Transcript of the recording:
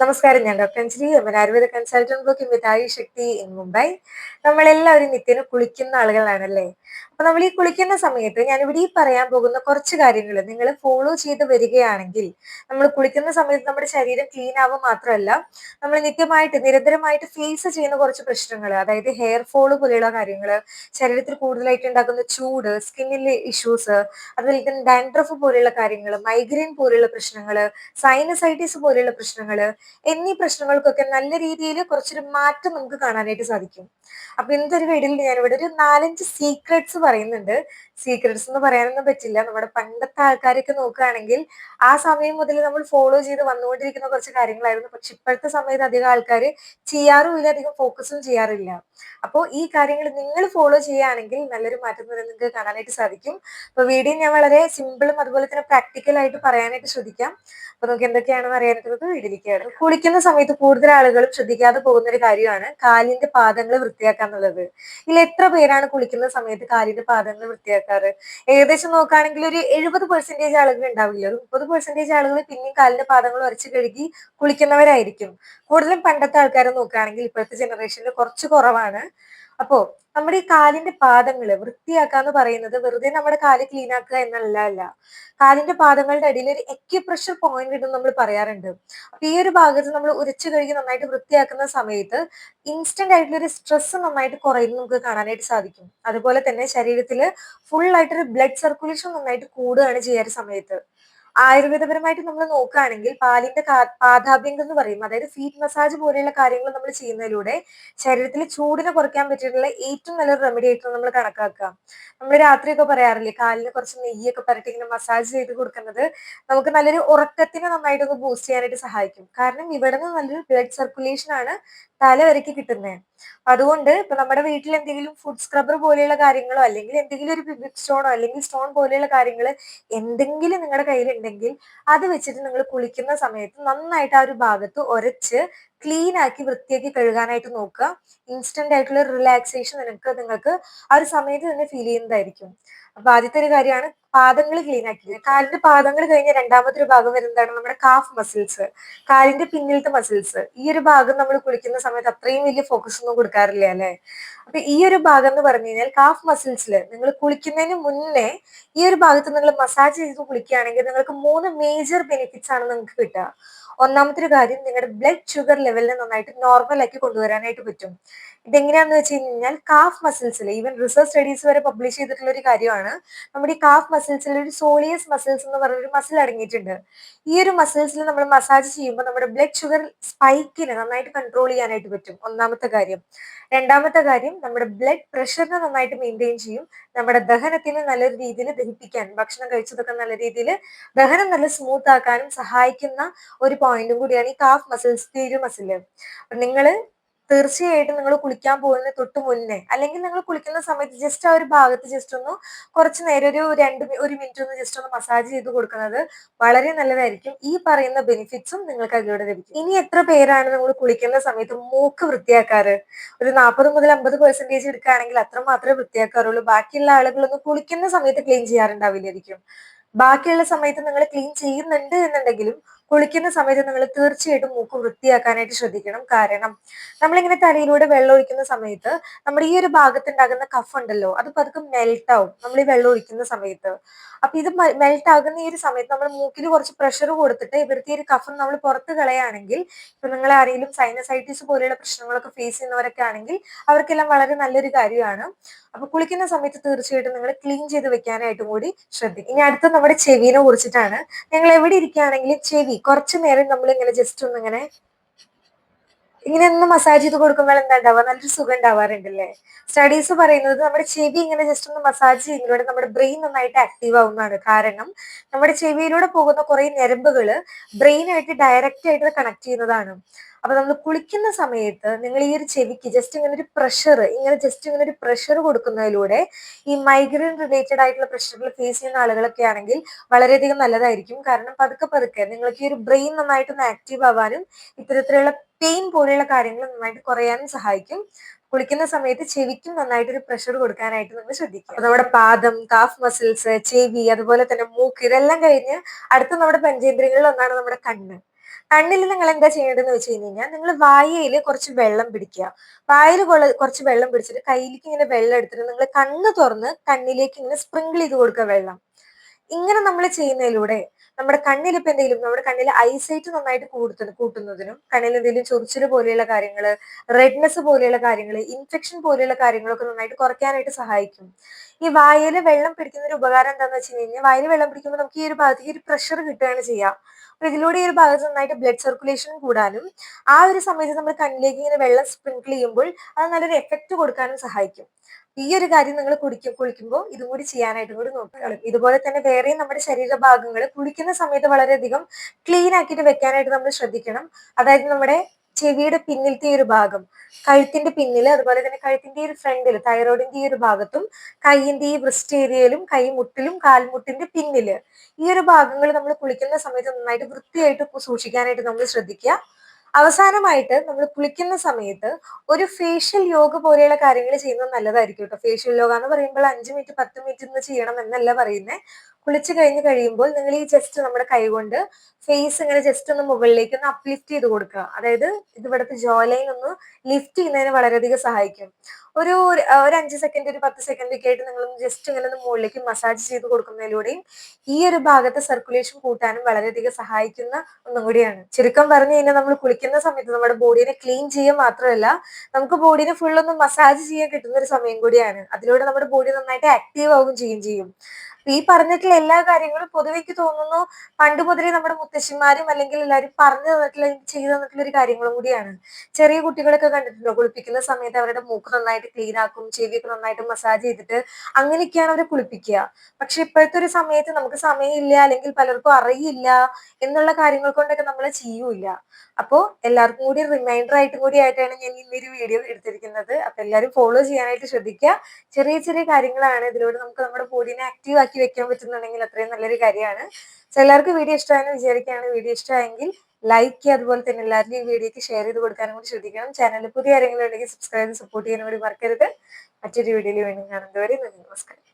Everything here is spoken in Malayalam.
നമസ്കാരം ഞാൻ doctor Anjali. Am Ayurveda consultant blogging with Shakti in Mumbai. നമ്മളെല്ലാവരും നിത്യന് കുളിക്കുന്ന ആളുകളാണല്ലേ? അപ്പൊ നമ്മൾ ഈ കുളിക്കുന്ന സമയത്ത് ഞാൻ ഇവിടെ ഈ പറയാൻ പോകുന്ന കുറച്ച് കാര്യങ്ങൾ നിങ്ങൾ ഫോളോ ചെയ്ത് വരികയാണെങ്കിൽ നമ്മൾ കുളിക്കുന്ന സമയത്ത് നമ്മുടെ ശരീരം ക്ലീൻ ആവുക മാത്രമല്ല നമ്മൾ നിത്യമായിട്ട് നിരന്തരമായിട്ട് ഫേസ് ചെയ്യുന്ന കുറച്ച് പ്രശ്നങ്ങൾ അതായത് ഹെയർ ഫോൾ പോലെയുള്ള കാര്യങ്ങൾ ശരീരത്തിൽ കൂടുതലായിട്ട് ഉണ്ടാക്കുന്ന ചൂട് സ്കിന്നിലെ ഇഷ്യൂസ് അതുപോലെ തന്നെ ഡാൻഡ്രഫ് പോലെയുള്ള കാര്യങ്ങൾ മൈഗ്രെയിൻ പോലെയുള്ള പ്രശ്നങ്ങൾ സൈനസൈറ്റിസ് പോലെയുള്ള പ്രശ്നങ്ങൾ എന്നീ പ്രശ്നങ്ങൾക്കൊക്കെ നല്ല രീതിയിൽ കുറച്ചൊരു മാറ്റം നമുക്ക് കാണാനായിട്ട് സാധിക്കും. അപ്പൊ ഇന്നത്തെ ഒരു വീഡിയോയിൽ ഞാനിവിടെ ഒരു നാലഞ്ച് സീക്രട്സ് പറയുന്നുണ്ട്. സീക്രട്സ് എന്ന് പറയാനൊന്നും പറ്റില്ല. നമ്മുടെ പണ്ടത്തെ ആൾക്കാരൊക്കെ നോക്കുകയാണെങ്കിൽ ആ സമയം മുതൽ നമ്മൾ ഫോളോ ചെയ്ത് വന്നുകൊണ്ടിരിക്കുന്ന കുറച്ച് കാര്യങ്ങളായിരുന്നു. പക്ഷെ ഇപ്പോഴത്തെ സമയത്ത് അധികം ആൾക്കാർ ചെയ്യാറുമില്ല അധികം ഫോക്കസും ചെയ്യാറില്ല. അപ്പോൾ ഈ കാര്യങ്ങൾ നിങ്ങൾ ഫോളോ ചെയ്യുകയാണെങ്കിൽ നല്ലൊരു മാറ്റം തന്നെ നിങ്ങൾക്ക് കാണാനായിട്ട് സാധിക്കും. അപ്പോൾ വീഡിയോ ഞാൻ വളരെ സിമ്പിളും അതുപോലെ തന്നെ പ്രാക്ടിക്കൽ ആയിട്ട് പറയാനായിട്ട് ശ്രദ്ധിക്കാം. അപ്പൊ നമുക്ക് എന്തൊക്കെയാണെന്ന് അറിയാനായിട്ടുള്ളത് വീട്ടിലേക്കാണ് കുളിക്കുന്ന സമയത്ത് കൂടുതൽ ആളുകളും ശ്രദ്ധിക്കാതെ പോകുന്ന ഒരു കാര്യമാണ് കാലിന്റെ പാദങ്ങൾ വൃത്തിയാക്കുക എന്നുള്ളത് ഇതിൽ എത്ര പേരാണ് കുളിക്കുന്ന സമയത്ത് കാലിന്റെ പാദങ്ങൾ വൃത്തിയാക്കാറ് ഏകദേശം നോക്കുകയാണെങ്കിൽ ഒരു എഴുപത് പെർസെന്റേജ് ആളുകൾ ഉണ്ടാവില്ല. ഒരു മുപ്പത് പെർസെന്റേജ് ആളുകൾ പിന്നെയും കാലിന്റെ പാദങ്ങൾ ഉരച്ച് കഴുകി കുളിക്കുന്നവരായിരിക്കും. കൂടുതലും പണ്ടത്തെ ആൾക്കാരെ നോക്കുകയാണെങ്കിൽ ഇപ്പോഴത്തെ ജനറേഷനിൽ കുറച്ച് കുറവാണ്. അപ്പോ നമ്മുടെ ഈ കാലിന്റെ വൃത്തിയാക്കുക എന്ന് പറയുന്നത് വെറുതെ നമ്മുടെ കാൽ ക്ലീൻ ആക്കുക എന്നല്ല കാലിന്റെ പാദങ്ങളുടെ അടിയിൽ ഒരു എക്യുപ്രഷർ പോയിന്റ് ഇടും നമ്മൾ പറയാറുണ്ട്. അപ്പൊ ഈ ഒരു ഭാഗത്ത് നമ്മൾ ഉരച്ചു കഴുകി നന്നായിട്ട് വൃത്തിയാക്കുന്ന സമയത്ത് ഇൻസ്റ്റന്റ് ആയിട്ടുള്ള ഒരു സ്ട്രെസ് നന്നായിട്ട് കുറയുന്നത് നമുക്ക് കാണാനായിട്ട് സാധിക്കും. അതുപോലെ തന്നെ ശരീരത്തിൽ ഫുൾ ആയിട്ടൊരു ബ്ലഡ് സർക്കുലേഷൻ നന്നായിട്ട് കൂടുകയാണ് ചെയ്യാറ് സമയത്ത്. ആയുർവേദപരമായിട്ട് നമ്മൾ നോക്കുകയാണെങ്കിൽ പാലിന്റെ പാതാഭ്യങ്കം എന്ന് പറയും. അതായത് ഫീറ്റ് മസാജ് പോലെയുള്ള കാര്യങ്ങൾ നമ്മൾ ചെയ്യുന്നതിലൂടെ ശരീരത്തിൽ ചൂടിനെ കുറയ്ക്കാൻ പറ്റിയിട്ടുള്ള ഏറ്റവും നല്ലൊരു റെമഡി ആയിട്ട് നമ്മൾ കണക്കാക്കുക. നമ്മൾ രാത്രിയൊക്കെ പറയാറില്ലേ കാലിന് കുറച്ച് നെയ്യൊക്കെ പരട്ടി ഇങ്ങനെ മസാജ് ചെയ്ത് കൊടുക്കുന്നത് നമുക്ക് നല്ലൊരു ഉറക്കത്തിനെ നന്നായിട്ടൊന്ന് ബൂസ്റ്റ് ചെയ്യാനായിട്ട് സഹായിക്കും. കാരണം ഇവിടെ നിന്ന് നല്ലൊരു ബ്ലഡ് സർക്കുലേഷൻ ആണ് തല വരയ്ക്ക് കിട്ടുന്നത്. അതുകൊണ്ട് ഇപ്പൊ നമ്മുടെ വീട്ടിൽ എന്തെങ്കിലും ഫുഡ് സ്ക്രബർ പോലെയുള്ള കാര്യങ്ങളോ അല്ലെങ്കിൽ എന്തെങ്കിലും ഒരു പിബിക് സ്റ്റോണോ അല്ലെങ്കിൽ സ്റ്റോൺ പോലെയുള്ള കാര്യങ്ങൾ എന്തെങ്കിലും നിങ്ങളുടെ കയ്യിലുണ്ടെങ്കിൽ അത് വെച്ചിട്ട് നിങ്ങൾ കുളിക്കുന്ന സമയത്ത് നന്നായിട്ട് ആ ഒരു ഭാഗത്ത് ഒരച്ച് ക്ലീൻ ആക്കി വൃത്തിയാക്കി കഴുകാനായിട്ട് നോക്കുക. ഇൻസ്റ്റന്റ് ആയിട്ടുള്ള റിലാക്സേഷൻ നിനക്ക് നിങ്ങൾക്ക് ആ ഒരു സമയത്ത് തന്നെ ഫീൽ ചെയ്യുന്നതായിരിക്കും. അപ്പൊ ആദ്യത്തെ ഒരു കാര്യമാണ് പാദങ്ങൾ ക്ലീൻ ആക്കി കാലിന്റെ പാദങ്ങൾ കഴിഞ്ഞ രണ്ടാമത്തെ ഒരു ഭാഗം വരുന്നതാണ് നമ്മുടെ കാഫ് മസിൽസ് കാലിന്റെ പിന്നിലത്തെ മസിൽസ് ഈ ഒരു ഭാഗം നമ്മൾ കുളിക്കുന്ന സമയത്ത് അത്രയും വലിയ ഫോക്കസ് ഒന്നും കൊടുക്കാറില്ല അല്ലെ? അപ്പൊ ഈ ഒരു ഭാഗം എന്ന് പറഞ്ഞു കഴിഞ്ഞാൽ കാഫ് മസിൽസിൽ നിങ്ങൾ കുളിക്കുന്നതിന് മുന്നേ ഈ ഒരു ഭാഗത്ത് നിങ്ങൾ മസാജ് ചെയ്ത് കുളിക്കുകയാണെങ്കിൽ നിങ്ങൾക്ക് മൂന്ന് മേജർ ബെനിഫിറ്റ്സ് ആണ് നിങ്ങൾക്ക് കിട്ടുക. ഒന്നാമത്തെ കാര്യം നിങ്ങളുടെ ബ്ലഡ് ഷുഗർ ലെവലിനെ നന്നായിട്ട് നോർമൽ ആക്കി കൊണ്ടുവരാനായിട്ട് പറ്റും. ഇതെങ്ങനെയാന്ന് വെച്ച് കഴിഞ്ഞാൽ കാഫ് മസിൽസിൽ ഈവൻ റിസർച്ച് സ്റ്റഡീസ് വരെ പബ്ലിഷ് ചെയ്തിട്ടുള്ള ഒരു കാര്യമാണ്. നമ്മുടെ ഈ കാഫ് മസിൽസിൽ ഒരു സോളിയസ് മസിൽസ് എന്ന് ഒരു മസിൽ അടങ്ങിയിട്ടുണ്ട്. ഈ ഒരു മസിൽസിൽ നമ്മൾ മസാജ് ചെയ്യുമ്പോൾ നമ്മുടെ ബ്ലഡ് ഷുഗർ സ്പൈക്കിനെ നന്നായിട്ട് കൺട്രോൾ ചെയ്യാനായിട്ട് പറ്റും. ഒന്നാമത്തെ കാര്യം. രണ്ടാമത്തെ കാര്യം നമ്മുടെ ബ്ലഡ് പ്രഷറിനെ നന്നായിട്ട് മെയിന്റെയിൻ ചെയ്യും. നമ്മുടെ ദഹനത്തിന് നല്ല രീതിയിൽ ദഹിപ്പിക്കാൻ ഭക്ഷണം കഴിച്ചതൊക്കെ നല്ല രീതിയിൽ ദഹനം നല്ല സ്മൂത്ത് ആക്കാനും സഹായിക്കുന്ന ഒരു പോയിന്റും കൂടിയാണ് ഈ കാഫ് മസിൽസ് തീരു മസിൽ നിങ്ങൾ തീർച്ചയായിട്ടും നിങ്ങൾ കുളിക്കാൻ പോകുന്ന തൊട്ട് മുന്നേ അല്ലെങ്കിൽ നിങ്ങൾ കുളിക്കുന്ന സമയത്ത് ജസ്റ്റ് ആ ഒരു ഭാഗത്ത് ജസ്റ്റ് ഒന്ന് കുറച്ച് നേരം ഒരു രണ്ട് ഒരു മിനിറ്റ് ഒന്ന് ജസ്റ്റ് ഒന്ന് മസാജ് ചെയ്ത് കൊടുക്കുന്നത് വളരെ നല്ലതായിരിക്കും. ഈ പറയുന്ന ബെനിഫിറ്റ്സും നിങ്ങൾക്ക് അതിലൂടെ ലഭിക്കും. ഇനി എത്ര പേരാണ് നമ്മൾ കുളിക്കുന്ന സമയത്ത് മൂക്ക് വൃത്തിയാക്കാറ്? ഒരു നാൽപ്പത് മുതൽ അമ്പത് പെർസെന്റേജ് എടുക്കുകയാണെങ്കിൽ അത്ര മാത്രമേ വൃത്തിയാക്കാറുള്ളൂ. ബാക്കിയുള്ള ആളുകളൊന്നും കുളിക്കുന്ന സമയത്ത് ക്ലീൻ ചെയ്യാറുണ്ടാവില്ലായിരിക്കും. ബാക്കിയുള്ള സമയത്ത് നിങ്ങൾ ക്ലീൻ ചെയ്യുന്നുണ്ട് എന്നുണ്ടെങ്കിലും കുളിക്കുന്ന സമയത്ത് നിങ്ങൾ തീർച്ചയായിട്ടും മൂക്ക് വൃത്തിയാക്കാനായിട്ട് ശ്രദ്ധിക്കണം. കാരണം നമ്മളിങ്ങനെ തലയിലൂടെ വെള്ളം ഒഴിക്കുന്ന സമയത്ത് നമ്മുടെ ഈ ഒരു ഭാഗത്ത് ഉണ്ടാകുന്ന കഫ് ഉണ്ടല്ലോ അത് പതുക്കെ മെൽറ്റ് ആവും. നമ്മൾ ഈ വെള്ളം ഒഴിക്കുന്ന സമയത്ത്. അപ്പൊ ഇത് മെൽറ്റ് ആകുന്ന ഈ ഒരു സമയത്ത് നമ്മൾ മൂക്കിൽ കുറച്ച് പ്രഷർ കൊടുത്തിട്ട് ഇവിടുത്തെ ഒരു കഫം നമ്മൾ പുറത്ത് കളയുകയാണെങ്കിൽ ഇപ്പൊ നിങ്ങൾ ആരെങ്കിലും സൈനസൈറ്റിസ് പോലെയുള്ള പ്രശ്നങ്ങളൊക്കെ ഫേസ് ചെയ്യുന്നവരൊക്കെ ആണെങ്കിൽ അവർക്കെല്ലാം വളരെ നല്ലൊരു കാര്യമാണ്. അപ്പൊ കുളിക്കുന്ന സമയത്ത് തീർച്ചയായിട്ടും നിങ്ങൾ ക്ലീൻ ചെയ്ത് വെക്കാനായിട്ടും കൂടി ശ്രദ്ധിക്കും. ഇനി അടുത്ത നമ്മുടെ ചെവിനെ കുറിച്ചിട്ടാണ്. നിങ്ങൾ എവിടെ ഇരിക്കുകയാണെങ്കിലും ചെവി കുറച്ചു നേരം നമ്മൾ ഇങ്ങനെ ജസ്റ്റ് ഒന്ന് ഇങ്ങനെ ഇങ്ങനെ ഒന്ന് മസാജ് ചെയ്ത് കൊടുക്കുമ്പോൾ എന്താ ഉണ്ടാവുക? നല്ലൊരു സുഖം ഉണ്ടാവാറുണ്ടല്ലേ സ്റ്റഡീസ് പറയുന്നത് നമ്മുടെ ചെവി ഇങ്ങനെ ജസ്റ്റ് ഒന്ന് മസാജ് ചെയ്യുന്നതിലൂടെ നമ്മുടെ ബ്രെയിൻ നന്നായിട്ട് ആക്റ്റീവ് ആവുന്നതാണ്. കാരണം നമ്മുടെ ചെവിയിലൂടെ പോകുന്ന കുറെ ഞരമ്പുകൾ ബ്രെയിനായിട്ട് ഡയറക്റ്റ് ആയിട്ട് കണക്ട് ചെയ്യുന്നതാണ്. അപ്പൊ നമ്മൾ കുളിക്കുന്ന സമയത്ത് നിങ്ങൾ ഈ ഒരു ചെവിക്ക് ജസ്റ്റ് ഇങ്ങനെ ഒരു പ്രഷർ ഇങ്ങനെ ജസ്റ്റ് ഇങ്ങനെ ഒരു പ്രഷർ കൊടുക്കുന്നതിലൂടെ ഈ മൈഗ്രെയിൻ റിലേറ്റഡ് ആയിട്ടുള്ള പ്രഷറുകൾ ഫേസ് ചെയ്യുന്ന ആളുകളൊക്കെ ആണെങ്കിൽ വളരെയധികം നല്ലതായിരിക്കും. കാരണം പതുക്കെ പതുക്കെ നിങ്ങൾക്ക് ഈ ഒരു ബ്രെയിൻ നന്നായിട്ടൊന്ന് ആക്റ്റീവ് ആവാനും ഇത്തരത്തിലുള്ള പെയിൻ പോലെയുള്ള കാര്യങ്ങൾ നന്നായിട്ട് കുറയാനും സഹായിക്കും. കുളിക്കുന്ന സമയത്ത് ചെവിക്കും നന്നായിട്ട് ഒരു പ്രഷർ കൊടുക്കാനായിട്ട് നമ്മൾ ശ്രദ്ധിക്കുക. നമ്മുടെ പാദം കാഫ് മസിൽസ് ചെവി അതുപോലെ തന്നെ മൂക്ക് ഇതെല്ലാം കഴിഞ്ഞ് അടുത്ത നമ്മുടെ പഞ്ചേന്ദ്രിയങ്ങളിൽ ഒന്നാണ് നമ്മുടെ കണ്ണ്. കണ്ണിൽ നിങ്ങൾ എന്താ ചെയ്യേണ്ടതെന്ന് വെച്ച് കഴിഞ്ഞാൽ നിങ്ങൾ വായയിൽ കുറച്ച് വെള്ളം പിടിക്കുക. വായിൽ കുറച്ച് വെള്ളം പിടിച്ചിട്ട് കയ്യിലേക്ക് ഇങ്ങനെ വെള്ളം എടുത്തിട്ട് നിങ്ങൾ കണ്ണ് തുറന്ന് കണ്ണിലേക്ക് ഇങ്ങനെ സ്പ്രിങ്കിൾ ചെയ്ത് കൊടുക്കുക വെള്ളം. ഇങ്ങനെ നമ്മൾ ചെയ്യുന്നതിലൂടെ നമ്മുടെ കണ്ണിൽ ഇപ്പൊ എന്തെങ്കിലും നമ്മുടെ കണ്ണിൽ ഐസൈറ്റ് നന്നായിട്ട് കൂടുന്നത് കൂട്ടുന്നതിനും കണ്ണിൽ എന്തെങ്കിലും ചൊറിച്ചിൽ പോലെയുള്ള കാര്യങ്ങൾ റെഡ്നെസ് പോലെയുള്ള കാര്യങ്ങൾ ഇൻഫെക്ഷൻ പോലെയുള്ള കാര്യങ്ങളൊക്കെ നന്നായിട്ട് കുറയ്ക്കാനായിട്ട് സഹായിക്കും. ഈ വായയിൽ വെള്ളം പിടിക്കുന്ന ഒരു ഉപകാരം എന്താണെന്ന് വെച്ച് കഴിഞ്ഞാൽ വായയിൽ വെള്ളം പിടിക്കുമ്പോൾ നമുക്ക് ഈ ഒരു ഭാഗത്തേക്ക് ഒരു പ്രഷർ കിട്ടുകയാണ് ചെയ്യുക അപ്പൊ ഇതിലൂടെ ഈ ഒരു ഭാഗത്ത് നന്നായിട്ട് ബ്ലഡ് സർക്കുലേഷൻ കൂടാനും ആ ഒരു സമയത്ത് നമ്മൾ കണ്ണിലേക്ക് ഇങ്ങനെ വെള്ളം സ്പ്രിങ്കിൾ ചെയ്യുമ്പോൾ അത് നല്ലൊരു എഫക്റ്റ് കൊടുക്കാനും സഹായിക്കും. ഈ ഒരു കാര്യം നിങ്ങൾ കുടിക്കും കുളിക്കുമ്പോൾ ഇതും കൂടി ചെയ്യാനായിട്ടും കൂടി നോക്കുക ഇതുപോലെ തന്നെ വേറെയും നമ്മുടെ ശരീരഭാഗങ്ങൾ കുളിക്കുന്ന സമയത്ത് വളരെയധികം ക്ലീൻ ആക്കിയിട്ട് വെക്കാനായിട്ട് നമ്മൾ ശ്രദ്ധിക്കണം. അതായത് നമ്മുടെ ചെവിയുടെ പിന്നിലത്തെ ഒരു ഭാഗം കഴുത്തിന്റെ പിന്നിൽ അതുപോലെ തന്നെ കഴുത്തിന്റെ ഒരു ഫ്രണ്ടിൽ തൈറോയിഡിന്റെ ഈ ഒരു ഭാഗത്തും കൈയിന്റെ ഈ ബ്രിസ്റ്റ് ഏരിയയിലും കൈമുട്ടിലും കാൽമുട്ടിന്റെ പിന്നിൽ ഈ ഒരു ഭാഗങ്ങൾ നമ്മൾ കുളിക്കുന്ന സമയത്ത് നന്നായിട്ട് വൃത്തിയായിട്ട് സൂക്ഷിക്കാനായിട്ട് നമ്മൾ ശ്രദ്ധിക്കുക. അവസാനമായിട്ട് നമ്മൾ കുളിക്കുന്ന സമയത്ത് ഒരു ഫേഷ്യൽ യോഗ പോലെയുള്ള കാര്യങ്ങൾ ചെയ്യുന്നത് നല്ലതായിരിക്കും കേട്ടോ. ഫേഷ്യൽ യോഗ എന്ന് പറയുമ്പോൾ അഞ്ച് മിനിറ്റ് പത്ത് മിനിറ്റ് ഇന്ന് ചെയ്യണം എന്നല്ല പറയുന്നത് കുളിച്ച് കഴിഞ്ഞ് കഴിയുമ്പോൾ നിങ്ങൾ ഈ ജസ്റ്റ് നമ്മുടെ കൈ കൊണ്ട് ഫേസ് ഇങ്ങനെ ജസ്റ്റ് ഒന്ന് മുകളിലേക്ക് ഒന്ന് അപ്ലിഫ്റ്റ് ചെയ്ത് കൊടുക്കുക. അതായത് ഇത് ഇവിടുത്തെ ജോ ലൈൻ ഒന്ന് ലിഫ്റ്റ് ചെയ്യുന്നതിന് വളരെയധികം സഹായിക്കും. ഒരു ഒരു അഞ്ച് സെക്കൻഡ് ഒരു പത്ത് സെക്കൻഡ് ഒക്കെ ആയിട്ട് നിങ്ങൾ ജസ്റ്റ് ഇങ്ങനെ ഒന്ന് മുകളിലേക്ക് മസാജ് ചെയ്ത് കൊടുക്കുന്നതിലൂടെയും ഈ ഒരു ഭാഗത്തെ സർക്കുലേഷൻ കൂട്ടാനും വളരെയധികം സഹായിക്കുന്ന ഒന്നും കൂടിയാണ്. ചുരുക്കം പറഞ്ഞു കഴിഞ്ഞാൽ നമ്മൾ കുളിക്കുന്ന സമയത്ത് നമ്മുടെ ബോഡിനെ ക്ലീൻ ചെയ്യുക മാത്രമല്ല നമുക്ക് ബോഡിനെ ഫുൾ ഒന്ന് മസാജ് ചെയ്യാൻ കിട്ടുന്ന ഒരു സമയം കൂടിയാണ്. അതിലൂടെ നമ്മുടെ ബോഡി നന്നായിട്ട് ആക്റ്റീവ് ആവുകയും ചെയ്യും ചെയ്യും. ഈ പറഞ്ഞിട്ടുള്ള എല്ലാ കാര്യങ്ങളും പൊതുവെക്ക് തോന്നുന്നു പണ്ട് മുതലേ നമ്മുടെ മുത്തശ്ശിമാരും അല്ലെങ്കിൽ എല്ലാവരും പറഞ്ഞു തന്നിട്ടുള്ള ചെയ്തു തന്നിട്ടുള്ള ഒരു കാര്യങ്ങളും കൂടിയാണ്. ചെറിയ കുട്ടികളൊക്കെ കണ്ടിട്ടുണ്ടോ? കുളിപ്പിക്കുന്ന സമയത്ത് അവരുടെ മൂക്ക് നന്നായിട്ട് ക്ലീൻ ആക്കും ചെവിയൊക്കെ നന്നായിട്ട് മസാജ് ചെയ്തിട്ട് അങ്ങനെയൊക്കെയാണ് അവരെ കുളിപ്പിക്കുക. പക്ഷെ ഇപ്പോഴത്തെ ഒരു സമയത്ത് നമുക്ക് സമയമില്ല അല്ലെങ്കിൽ പലർക്കും അറിയില്ല എന്നുള്ള കാര്യങ്ങൾ കൊണ്ടൊക്കെ നമ്മൾ ചെയ്യൂല അപ്പോൾ എല്ലാവർക്കും കൂടി റിമൈൻഡർ ആയിട്ടും കൂടി ആയിട്ടാണ് ഞാൻ ഇന്നൊരു വീഡിയോ എടുത്തിരിക്കുന്നത്. അപ്പൊ എല്ലാവരും ഫോളോ ചെയ്യാനായിട്ട് ശ്രദ്ധിക്കുക. ചെറിയ ചെറിയ കാര്യങ്ങളാണ് ഇതിലൂടെ നമുക്ക് നമ്മുടെ ബോഡിനെ ആക്റ്റീവ് ആക്കി വെക്കാൻ പറ്റുന്നുണ്ടെങ്കിൽ അത്രയും നല്ലൊരു കാര്യമാണ്. സോ എല്ലാവർക്കും വീഡിയോ ഇഷ്ടമായെന്ന് വിചാരിക്കുകയാണ്. വീഡിയോ ഇഷ്ടമായെങ്കിൽ ലൈക്ക് ചെയ്യുക. അതുപോലെ തന്നെ എല്ലാവരും ഈ വീഡിയോക്ക് ഷെയർ ചെയ്ത് കൊടുക്കാനും കൂടി ശ്രദ്ധിക്കണം. ചാനലിൽ പുതിയ ആരെങ്കിലും ഉണ്ടെങ്കിൽ സബ്സ്ക്രൈബ് സപ്പോർട്ട് ചെയ്യാനും കൂടി മറക്കരുത്. മറ്റൊരു വീഡിയോയിൽ വേണ്ടി കാണുന്നവരെ നന്ദി. നമസ്കാരം.